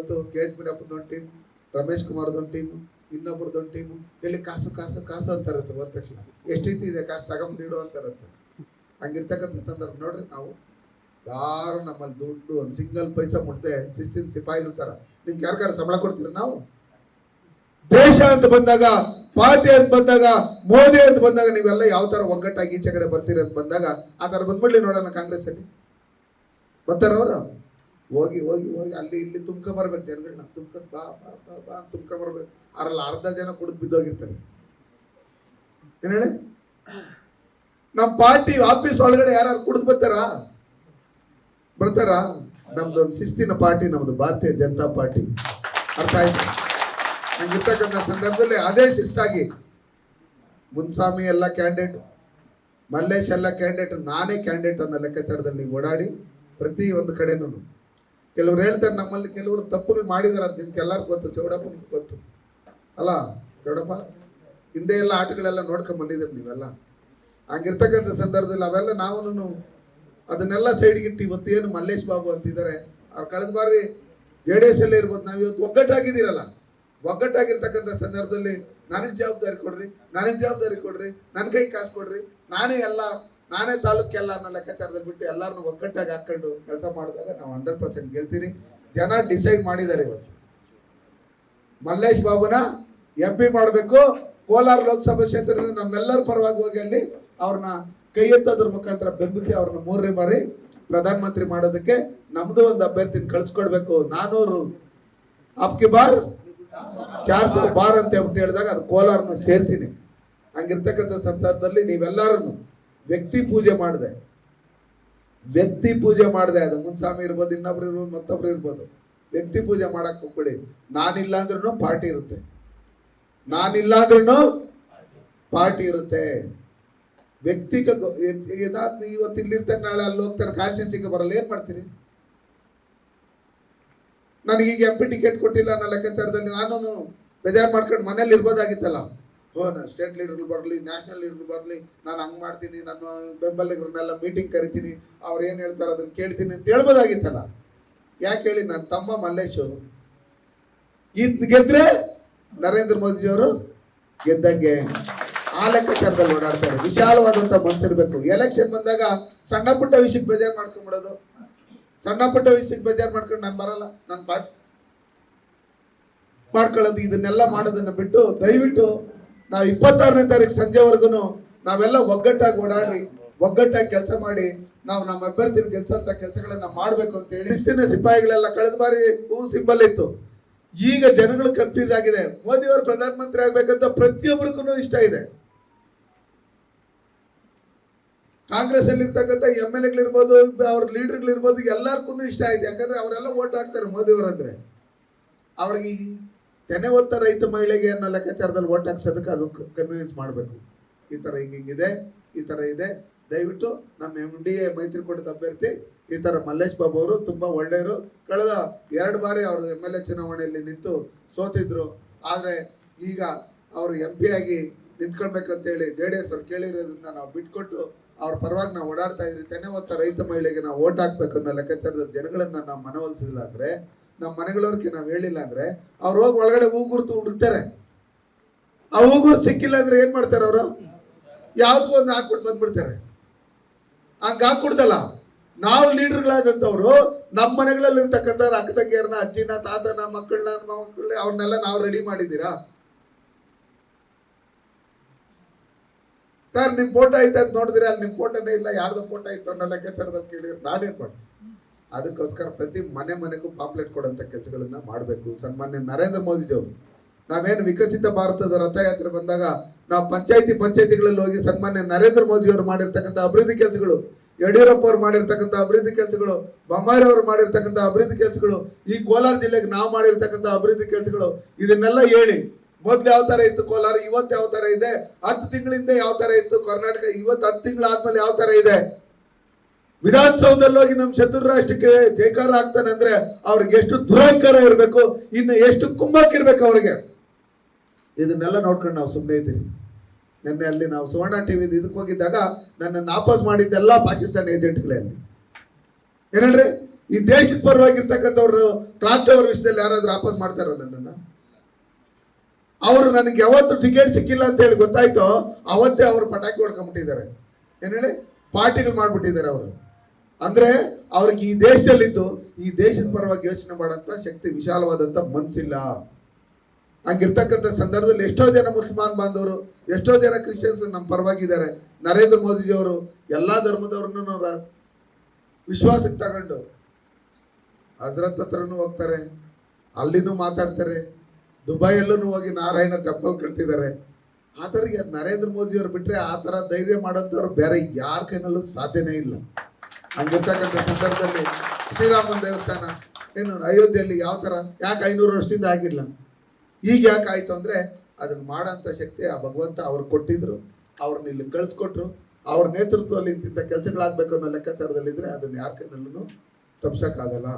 ಇವತ್ತು K H ಮುನಿಯಪ್ಪದೊಂದು team, Ramesh ಕುಮಾರ್ದೊಂದು ಟೀಮ್, ಇನ್ನೊಬ್ರದೊಂದು ಟೀಮು. ಎಲ್ಲಿ ಕಾಸು ಕಾಸು ಕಾಸು ಅಂತಾರತ್ತೆ ಹೋದ ತಕ್ಷಣ. ಎಷ್ಟೈತಿ ಇದೆ ಕಾಸು ತಗೊಂಬಿಡು ಅಂತಾರತ್ತೆ. ಹಂಗಿರ್ತಕ್ಕಂಥ ಸಂದರ್ಭ ನೋಡ್ರಿ ನಾವು. ಯಾರು ನಮ್ಮಲ್ಲಿ ದುಡ್ಡು ಒಂದು ಸಿಂಗಲ್ ಪೈಸಾ ಮುಟ್ಟದೆ ಶಿಸ್ತಿನ ಸಿಪಾಯಿ ಇರ್ತಾರ. ನಿಮ್ಗೆ ಯಾರಿಗಾರ ಸಂಬಳ ಕೊಡ್ತೀರ ನಾವು? ದೇಶ ಅಂತ ಬಂದಾಗ, ಪಾರ್ಟಿ ಅಂತ ಬಂದಾಗ, ಮೋದಿ ಅಂತ ಬಂದಾಗ ನೀವೆಲ್ಲ ಯಾವ ತರ ಒಗ್ಗಟ್ಟಾಗಿ ಈಚೆ ಕಡೆ ಬರ್ತೀರಿ ಅಂತ ಬಂದಾಗ, ಆ ಥರ ಬಂದ್ಬಿಡ್ಲಿ ನೋಡೋಣ ಕಾಂಗ್ರೆಸ್ ಅಲ್ಲಿ ಬರ್ತಾರ ಅವರು ಹೋಗಿ ಹೋಗಿ ಹೋಗಿ ಅಲ್ಲಿ ಇಲ್ಲಿ ತುಂಬ್ಕ ಬರ್ಬೇಕು ಜನಗಳನ್ನ ತುಂಬ್ಕ ಬಾ ಬಾ ಬಾ ಬಾ ತುಂಬ್ಕ ಬರ್ಬೇಕು. ಅದ್ರಲ್ಲಿ ಅರ್ಧ ಜನ ಕುಡಿದು ಬಿದ್ದೋಗಿರ್ತಾರೆ. ಏನ್ ಹೇಳಿ? ನಮ್ಮ ಪಾರ್ಟಿ ಆಫೀಸ್ ಒಳಗಡೆ ಯಾರು ಕುಡಿದು ಬರ್ತಾರಾ? ಬರ್ತಾರ? ನಮ್ದು ಒಂದು ಶಿಸ್ತಿನ ಪಾರ್ಟಿ, ನಮ್ದು ಭಾರತೀಯ ಜನತಾ ಪಾರ್ಟಿ. ಅರ್ಥ ಆಯ್ತು? ನಂಗಿರ್ತಕ್ಕಂಥ ಸಂದರ್ಭದಲ್ಲಿ ಅದೇ ಶಿಸ್ತಾಗಿ ಮುನ್ಸಾಮಿ ಎಲ್ಲ ಕ್ಯಾಂಡಿಡೇಟ್, ಮಲ್ಲೇಶ್ ಎಲ್ಲ ಕ್ಯಾಂಡಿಡೇಟ್, ನಾನೇ ಕ್ಯಾಂಡಿಡೇಟ್ ಅನ್ನೋ ಲೆಕ್ಕಾಚಾರದಲ್ಲಿ ಓಡಾಡಿ ಪ್ರತಿ ಒಂದು ಕಡೆನೂ ಕೆಲವ್ರು ಹೇಳ್ತಾರೆ ನಮ್ಮಲ್ಲಿ ಕೆಲವರು ತಪ್ಪುಗಳು ಮಾಡಿದಾರೆ ಅಂತ ನಿಮ್ಗೆ ಎಲ್ಲರಿಗೂ ಗೊತ್ತು ಚೌಡಪ್ಪನಿಗೆ ಗೊತ್ತು. ಅಲ್ಲ, ಚೌಡಪ್ಪ, ಹಿಂದೆ ಎಲ್ಲ ಆಟಗಳೆಲ್ಲ ನೋಡ್ಕೊಂಡ್ ಬಂದಿದ್ದೀರಿ ನೀವೆಲ್ಲ. ಹಂಗಿರ್ತಕ್ಕಂಥ ಸಂದರ್ಭದಲ್ಲಿ ಅವೆಲ್ಲ ನಾವು ಅದನ್ನೆಲ್ಲ ಸೈಡ್ಗಿಟ್ಟು ಇವತ್ತು ಏನು ಮಲ್ಲೇಶ್ ಬಾಬು ಅಂತಿದ್ದಾರೆ. ಅವ್ರು ಕಳೆದ ಬಾರಿ ಜೆ ಡಿ ಎಸ್ ಅಲ್ಲೇ ಇರ್ಬೋದು, ನಾವು ಇವತ್ತು ಒಗ್ಗಟ್ಟಾಗಿದ್ದೀರಲ್ಲ. ಒಗ್ಗಟ್ಟಾಗಿರ್ತಕ್ಕಂಥ ಸಂದರ್ಭದಲ್ಲಿ ನನಗೆ ಜವಾಬ್ದಾರಿ ಕೊಡ್ರಿ, ನನಗೆ ಜವಾಬ್ದಾರಿ ಕೊಡ್ರಿ ನನ್ನ ಕೈ ಕಾಸು ಕೊಡ್ರಿ, ನಾನೇ ಎಲ್ಲ ನಾನೇ ತಾಲೂಕೆಲ್ಲ ಅನ್ನೋ ಲೆಕ್ಕಾಚಾರದಲ್ಲಿ ಬಿಟ್ಟು ಎಲ್ಲರನ್ನು ಒಗ್ಗಟ್ಟಾಗಿ ಹಾಕೊಂಡು ಕೆಲಸ ಮಾಡಿದಾಗ ನಾವು ಹಂಡ್ರೆಡ್ ಪರ್ಸೆಂಟ್ ಗೆಲ್ತೀರಿ ಜನ ಡಿಸೈಡ್ ಮಾಡಿದ್ದಾರೆ ಇವತ್ತು. ಮಲ್ಲೇಶ್ ಬಾಬುನ ಎಂ ಪಿ ಮಾಡಬೇಕು. ಕೋಲಾರ ಲೋಕಸಭಾ ಕ್ಷೇತ್ರದಿಂದ ನಮ್ಮೆಲ್ಲರ ಪರವಾಗಿ ಹೋಗಿ ಅಲ್ಲಿ ಅವ್ರನ್ನ ಕೈ ಎತ್ತೋದ್ರ ಮುಖಾಂತರ ಬೆಂಬಲಿಸಿ ಅವ್ರನ್ನ ಮೂರನೇ ಬಾರಿ ಪ್ರಧಾನಮಂತ್ರಿ ಮಾಡೋದಕ್ಕೆ ನಮ್ದು ಒಂದು ಅಭ್ಯರ್ಥಿನ ಕಳಿಸ್ಕೊಡ್ಬೇಕು. ನಾನೂರು ಅಪ್ಕಿ ಬಾರ್ ಚಾರ್ ಬಾರ್ ಅಂತ ಹೇಳ್ಬಿಟ್ಟು ಹೇಳಿದಾಗ ಅದು ಕೋಲಾರನ್ನು ಸೇರಿಸಿನಿ. ಹಂಗಿರ್ತಕ್ಕಂಥ ಸಂದರ್ಭದಲ್ಲಿ ನೀವೆಲ್ಲರನ್ನು ವ್ಯಕ್ತಿ ಪೂಜೆ ಮಾಡಿದೆ. ವ್ಯಕ್ತಿ ಪೂಜೆ ಮಾಡಿದೆ ಅದು. ಮುನ್ಸ್ವಾಮಿ ಇರ್ಬೋದು, ಇನ್ನೊಬ್ರು ಇರ್ಬೋದು, ಮತ್ತೊಬ್ರು ಇರ್ಬೋದು. ವ್ಯಕ್ತಿ ಪೂಜೆ ಮಾಡಕ್ ಹೋಗ್ಬೇಡಿ. ನಾನಿಲ್ಲ ಅಂದ್ರೂ ಪಾರ್ಟಿ ಇರುತ್ತೆ. ನಾನಿಲ್ಲ ಅಂದ್ರೂ ಪಾರ್ಟಿ ಇರುತ್ತೆ ವ್ಯಕ್ತಿಗ ಇವತ್ತು ಇಲ್ಲಿರ್ತಾನೆ ನಾಳೆ ಅಲ್ಲಿ ಹೋಗ್ತಾರೆ ಕಾನ್ಸ್ಟಿಟ್ಯೂನ್ಸಿಗೆ ಬರಲ್ಲ, ಏನ್ ಮಾಡ್ತೀರಿ? ನನಗೀಗ ಎಂ ಪಿ ಟಿಕೆಟ್ ಕೊಟ್ಟಿಲ್ಲ ನಾನು ಲೆಕ್ಕಾಚಾರದಲ್ಲಿ ನಾನು ಬೇಜಾರು ಮಾಡ್ಕೊಂಡು ಮನೇಲಿ ಇರ್ಬೋದಾಗಿತ್ತಲ್ಲ. ಸ್ಟೇಟ್ ಲೀಡರ್ಗಳು ಬರಲಿ ನ್ಯಾಷನಲ್ ಲೀಡರ್ ಬರಲಿ, ನಾನು ಹಂಗೆ ಮಾಡ್ತೀನಿ, ನಾನು ಬೆಂಬಲಿಗರನ್ನೆಲ್ಲ ಮೀಟಿಂಗ್ ಕರಿತೀನಿ, ಅವ್ರು ಏನು ಹೇಳ್ತಾರೆ ಅದನ್ನ ಕೇಳ್ತೀನಿ ಅಂತ ಹೇಳ್ಬೋದಾಗಿತ್ತಲ್ಲ. ಯಾಕೆ ಹೇಳಿ ನನ್ನ ತಮ್ಮ ಮಲ್ಲೇಶು ಇದ್ ಗೆದ್ರೆ ನರೇಂದ್ರ ಮೋದಿಜಿಯವರು ಗೆದ್ದಂಗೆ. ಆ ಲೆಕ್ಕಾಚಾರದಲ್ಲಿ ಓಡಾಡ್ತಾರೆ ವಿಶಾಲವಾದಂಥ ಮನ್ಸಿರ್ಬೇಕು ಎಲೆಕ್ಷನ್ ಬಂದಾಗ ಸಣ್ಣ ಪುಟ್ಟ ವಿಷಯಕ್ಕೆ ಬೇಜಾರು ಮಾಡ್ಕೊಂಡ್ಬಿಡೋದು ಸಣ್ಣ ಪುಟ್ಟ ವಿಷಯಕ್ಕೆ ಬೇಜಾರು ಮಾಡ್ಕೊಂಡು ನಾನು ಬರಲ್ಲ. ನಾನು ಪಾಠ ಮಾಡ್ಕೊಳ್ಳೋದು, ಇದನ್ನೆಲ್ಲ ಮಾಡೋದನ್ನ ಬಿಟ್ಟು ದಯವಿಟ್ಟು ನಾವು ಇಪ್ಪತ್ತಾರನೇ ತಾರೀಕು ಸಂಜೆವರೆಗೂ ನಾವೆಲ್ಲ ಒಗ್ಗಟ್ಟಾಗಿ ಓಡಾಡಿ, ಒಗ್ಗಟ್ಟಾಗಿ ಕೆಲಸ ಮಾಡಿ, ನಾವು ನಮ್ಮ ಅಭ್ಯರ್ಥಿನ ಗೆಲ್ಸಂತ ಕೆಲಸಗಳನ್ನ ಮಾಡಬೇಕು ಅಂತ ಹೇಳಿ, ಇಷ್ಟಿನ ಸಿಪಾಯಿಗಳೆಲ್ಲ ಕಳೆದ ಬಾರಿ ಹೂ ಸಿಂಬಲ್ ಇತ್ತು. ಈಗ ಜನಗಳು ಕನ್ಫ್ಯೂಸ್ ಆಗಿದೆ. ಮೋದಿ ಅವರು ಪ್ರಧಾನಮಂತ್ರಿ ಆಗ್ಬೇಕಂತ ಪ್ರತಿಯೊಬ್ಬರಿಗೂ ಇಷ್ಟ ಇದೆ. ಕಾಂಗ್ರೆಸ್ ಅಲ್ಲಿ ಇರ್ತಕ್ಕಂತ ಎಂ ಎಲ್ ಎಗಳಿರ್ಬೋದು, ಅವ್ರ ಲೀಡರ್ಗಳಿರ್ಬೋದು ಎಲ್ಲರಿಗೂ ಇಷ್ಟ ಆಯ್ತು. ಯಾಕಂದ್ರೆ ಅವರೆಲ್ಲ ಓಟ್ ಹಾಕ್ತಾರೆ ಮೋದಿ ಅವರಂದ್ರೆ. ಅವ್ರಿಗೆ ತೆನೆ ಹೊತ್ತ ರೈತ ಮಹಿಳೆಗೆ ಅನ್ನೋ ಲೆಕ್ಕಾಚಾರದಲ್ಲಿ ಓಟ್ ಹಾಕ್ಸೋದಕ್ಕೆ ಅದು ಕನ್ವಿನ್ಸ್ ಮಾಡಬೇಕು. ಈ ಥರ ಹಿಂಗೆ ಹಿಂಗಿದೆ ಈ ಥರ ಇದೆ. ದಯವಿಟ್ಟು ನಮ್ಮ ಎಂ ಡಿ ಎ ಮೈತ್ರಿಕೂಟದ ಅಭ್ಯರ್ಥಿ, ಈ ಥರ ಮಲ್ಲೇಶ್ ಬಾಬು ಅವರು ತುಂಬ ಒಳ್ಳೆಯವರು. ಕಳೆದ ಎರಡು ಬಾರಿ ಅವರು ಎಂ ಎಲ್ ಎ ಚುನಾವಣೆಯಲ್ಲಿ ನಿಂತು ಸೋತಿದ್ರು. ಆದರೆ ಈಗ ಅವರು ಎಂ ಪಿ ಆಗಿ ನಿಂತ್ಕೊಳ್ಬೇಕಂತೇಳಿ ಜೆ ಡಿ ಎಸ್ ಅವ್ರು ಕೇಳಿರೋದ್ರಿಂದ ನಾವು ಬಿಟ್ಕೊಟ್ಟು ಅವ್ರ ಪರವಾಗಿ ನಾವು ಓಡಾಡ್ತಾ ಇದ್ರಿ. ತೆನೆ ಹೊತ್ತ ರೈತ ಮಹಿಳೆಗೆ ನಾವು ಓಟ್ ಹಾಕ್ಬೇಕು ಅನ್ನೋ ಲೆಕ್ಕಾಚಾರದ ಜನಗಳನ್ನ ನಾವು ಮನವೊಲಿಸಿಲ್ಲ ಅಂದ್ರೆ ನಮ್ಮ ಮನೆಗಳವ್ರಿಗೆ ನಾವು ಹೇಳಿಲ್ಲ ಅಂದ್ರೆ ಅವ್ರು ಹೋಗಿ ಒಳಗಡೆ ಹೂಗುರ್ತು ಹುಡುಕ್ತಾರೆ. ಆ ಹೂಗುರ್ತು ಸಿಕ್ಕಿಲ್ಲ ಅಂದ್ರೆ ಏನ್ ಮಾಡ್ತಾರೆ ಅವರು? ಯಾವ್ದಕ್ಕೂ ಒಂದು ಹಾಕ್ಬಿಟ್ಟು ಬಂದ್ಬಿಡ್ತಾರೆ. ಹಂಗ ಹಾಕ್ಬಿಡ್ದಲ್ಲ ನಾವು ಲೀಡರ್ಗಳಾದಂಥವ್ರು ನಮ್ಮ ಮನೆಗಳಲ್ಲಿ ಇರ್ತಕ್ಕಂಥ ಅಕ್ಕ ತಂಗಿಯರನ್ನ ಅಜ್ಜಿನ, ತಾತನ, ಮಕ್ಕಳನ್ನ ಮಕ್ಕಳನ್ನ ಅವ್ರನ್ನೆಲ್ಲ ನಾವು ರೆಡಿ ಮಾಡಿದ್ದೀರಾ? ಸರ್, ನಿಮ್ ಫೋಟೋ ಐತೆ ಅಂತ ನೋಡಿದ್ರೆ ಅಲ್ಲಿ ನಿಮ್ ಫೋಟೋನೇ ಇಲ್ಲ, ಯಾರ್ದು ಫೋಟೋ ಇತ್ತು ಅನ್ನೋ ಲೆಕ್ಕಾಚಾರದಲ್ಲಿ ಕೇಳಿದ್ರೆ ನಾನೇನ್ ಮಾಡಿ ಅದಕ್ಕೋಸ್ಕರ ಪ್ರತಿ ಮನೆ ಮನೆಗೂ ಪಾಂಪ್ಲೆಟ್ ಕೊಡೋಂಥ ಕೆಲಸಗಳನ್ನು ಮಾಡಬೇಕು. ಸನ್ಮಾನ್ಯ ನರೇಂದ್ರ ಮೋದಿಜಿಯವರು ನಾವೇನು ವಿಕಸಿತ ಭಾರತದ ರಥಯಾತ್ರೆ ಬಂದಾಗ ನಾವು ಪಂಚಾಯಿತಿ ಪಂಚಾಯಿತಿಗಳಲ್ಲಿ ಹೋಗಿ ಸನ್ಮಾನ್ಯ ನರೇಂದ್ರ ಮೋದಿಯವರು ಮಾಡಿರ್ತಕ್ಕಂಥ ಅಭಿವೃದ್ಧಿ ಕೆಲಸಗಳು, ಯಡಿಯೂರಪ್ಪ ಅವರು ಮಾಡಿರ್ತಕ್ಕಂಥ ಅಭಿವೃದ್ಧಿ ಕೆಲಸಗಳು, ಬೊಮ್ಮಾಯಿ ಅವರು ಮಾಡಿರ್ತಕ್ಕಂಥ ಅಭಿವೃದ್ಧಿ ಕೆಲಸಗಳು, ಈ ಕೋಲಾರ ಜಿಲ್ಲೆಗೆ ನಾವು ಮಾಡಿರ್ತಕ್ಕಂಥ ಅಭಿವೃದ್ಧಿ ಕೆಲಸಗಳು ಇದನ್ನೆಲ್ಲ ಹೇಳಿ ಮೊದ್ಲು ಯಾವ ತರ ಇತ್ತು ಕೋಲಾರ, ಇವತ್ತು ಯಾವ ತರ ಇದೆ, ಹತ್ತು ತಿಂಗಳಿಂದ ಯಾವ ತರ ಇತ್ತು ಕರ್ನಾಟಕ, ಇವತ್ತು ಹತ್ತು ತಿಂಗಳಾದ್ಮೇಲೆ ಯಾವ ತರ ಇದೆ? ವಿಧಾನಸೌಧದಲ್ಲಿ ಹೋಗಿ ನಮ್ಮ ಶತ್ರು ರಾಷ್ಟ್ರಕ್ಕೆ ಜೈಕಾರ ಆಗ್ತಾನೆ ಅಂದ್ರೆ ಅವ್ರಿಗೆ ಎಷ್ಟು ದುರಹಂಕಾರ ಇರಬೇಕು, ಇನ್ನು ಎಷ್ಟು ಕುಂಭಕ್ಕಿರ್ಬೇಕು ಅವ್ರಿಗೆ? ಇದನ್ನೆಲ್ಲ ನೋಡ್ಕೊಂಡು ನಾವು ಸುಮ್ಮನೆ ಇದ್ದೀರಿ ನಿನ್ನೆ ಅಲ್ಲಿ ನಾವು ಸುವರ್ಣ ಟಿವಿ ಇದಕ್ಕೆ ಹೋಗಿದ್ದಾಗ ನನ್ನನ್ನು ವಾಪಸ್ ಮಾಡಿದ್ದೆಲ್ಲ ಪಾಕಿಸ್ತಾನ ಏಜೆಂಟ್ಗಳೇ ಅಲ್ಲಿ. ಏನಂದ್ರೆ ಈ ದೇಶದ ಪರವಾಗಿರ್ತಕ್ಕಂಥವ್ರು ಟವರ್ ವಿಷಯದಲ್ಲಿ ಯಾರಾದ್ರೂ ಆಪಸ್ ಮಾಡ್ತಾರ ನನ್ನನ್ನು? ಅವರು ನನಗೆ ಯಾವತ್ತು ಟಿಕೆಟ್ ಸಿಕ್ಕಿಲ್ಲ ಅಂತ ಹೇಳಿ ಗೊತ್ತಾಯ್ತೋ, ಅವತ್ತೇ ಅವರು ಪಟಾಕಿ ಹೊಡ್ಕೊಂಬಿಟ್ಟಿದ್ದಾರೆ ಏನ್ ಹೇಳಿ? ಪಾರ್ಟಿಗಳು ಮಾಡ್ಬಿಟ್ಟಿದ್ದಾರೆ ಅವರು. ಅಂದ್ರೆ ಅವ್ರಿಗೆ ಈ ದೇಶದಲ್ಲಿದ್ದು, ಈ ದೇಶದ ಪರವಾಗಿ ಯೋಚನೆ ಮಾಡಂತ ಶಕ್ತಿ ವಿಶಾಲವಾದಂತ ಮನ್ಸಿಲ್ಲ. ಹಂಗಿರ್ತಕ್ಕಂಥ ಸಂದರ್ಭದಲ್ಲಿ ಎಷ್ಟೋ ಜನ ಮುಸ್ಲ್ಮಾನ್ ಬಾಂಧವರು, ಎಷ್ಟೋ ಜನ ಕ್ರಿಶ್ಚಿಯನ್ಸ್ ನಮ್ಮ ಪರವಾಗಿದ್ದಾರೆ. ನರೇಂದ್ರ ಮೋದಿಜಿಯವರು ಎಲ್ಲಾ ಧರ್ಮದವ್ರನ್ನು ವಿಶ್ವಾಸಕ್ಕೆ ತಗೊಂಡು ಹಜರತ್ ಹತ್ರನೂ ಹೋಗ್ತಾರೆ, ಅಲ್ಲಿನೂ ಮಾತಾಡ್ತಾರೆ ದುಬೈಯಲ್ಲೂ ಹೋಗಿ ನಾರಾಯಣ ಟೆಂಪಲ್ ಕಟ್ಟಿದ್ದಾರೆ. ಆ ನರೇಂದ್ರ ಮೋದಿಯವ್ರು ಬಿಟ್ರೆ ಆ ಥರ ಧೈರ್ಯ ಮಾಡೋಂಥವ್ರು ಬೇರೆ ಯಾರ ಕೈನಲ್ಲೂ ಸಾಧ್ಯನೇ ಇಲ್ಲ. ಹಂಗಿರ್ತಕ್ಕಂಥ ಸಂದರ್ಭದಲ್ಲಿ ಶ್ರೀರಾಮನ ದೇವಸ್ಥಾನ ಏನು ಅಯೋಧ್ಯೆಯಲ್ಲಿ ಯಾವ ಥರ? ಯಾಕೆ ಐನೂರು ವರ್ಷದಿಂದ ಆಗಿಲ್ಲ? ಈಗ ಯಾಕೆ ಆಯಿತು ಅಂದರೆ ಅದನ್ನು ಮಾಡೋಂಥ ಶಕ್ತಿ ಆ ಭಗವಂತ ಅವ್ರು ಕೊಟ್ಟಿದ್ರು. ಅವ್ರನ್ನ ಇಲ್ಲಿ ಕಳಿಸ್ಕೊಟ್ರು. ಅವ್ರ ನೇತೃತ್ವದಲ್ಲಿ ಇಂತಿಂಥ ಕೆಲಸಗಳಾಗಬೇಕು ಅನ್ನೋ ಲೆಕ್ಕಾಚಾರದಲ್ಲಿದ್ದರೆ ಅದನ್ನು ಯಾರ ಕೈನಲ್ಲೂ ತಪ್ಸಕ್ಕಾಗಲ್ಲ.